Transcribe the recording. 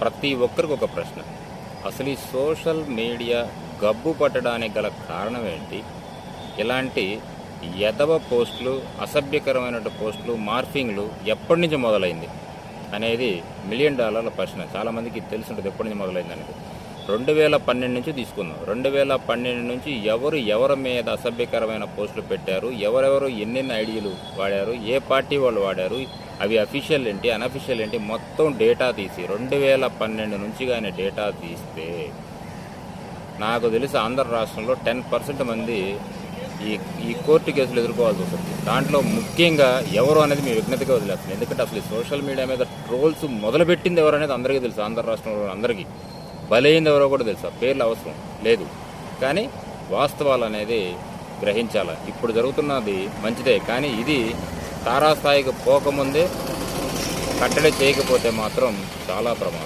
ప్రతి ఒక్కరికి ఒక ప్రశ్న. అసలు ఈ సోషల్ మీడియా గబ్బు పట్టడానికి గల కారణం ఏంటి? ఇలాంటి ఎదవ పోస్టులు అసభ్యకరమైన పోస్టులు మార్ఫింగ్లు ఎప్పటి నుంచి మొదలైంది అనేది మిలియన్ డాలర్ల ప్రశ్న. చాలామందికి తెలిసి ఉంటుంది ఎప్పటి నుంచి మొదలైంది అనేది. రెండు వేల పన్నెండు నుంచి తీసుకుందాం. రెండు వేల పన్నెండు నుంచి ఎవరు ఎవరి మీద అసభ్యకరమైన పోస్టులు పెట్టారు? ఎవరెవరు ఎన్నెన్ని ఐడియాలు వాడారు? ఏ పార్టీ వాళ్ళు వాడారు? అవి అఫీషియల్ ఏంటి అనఫీషియల్ ఏంటి మొత్తం డేటా తీసి రెండు వేల పన్నెండు నుంచి కానీ డేటా తీస్తే నాకు తెలిసి ఆంధ్ర రాష్ట్రంలో టెన్ పర్సెంట్ మంది ఈ ఈ కోర్టు కేసులు ఎదుర్కోవాల్సి వస్తుంది. దాంట్లో ముఖ్యంగా ఎవరు అనేది మీ విజ్ఞతగా వదిలేస్తుంది. ఎందుకంటే అసలు సోషల్ మీడియా మీద ట్రోల్స్ మొదలుపెట్టింది ఎవరు అనేది అందరికీ తెలుసు. ఆంధ్ర రాష్ట్రంలో అందరికీ. బలైంది ఎవరో కూడా తెలుసు. పేర్లు అవసరం లేదు. కానీ వాస్తవాలు అనేది గ్రహించాలి? ఇప్పుడు జరుగుతున్నది మంచిదే. కానీ ఇది తారాస్థాయికి పోకముందే కట్టడి చేయకపోతే మాత్రం చాలా ప్రమాదం.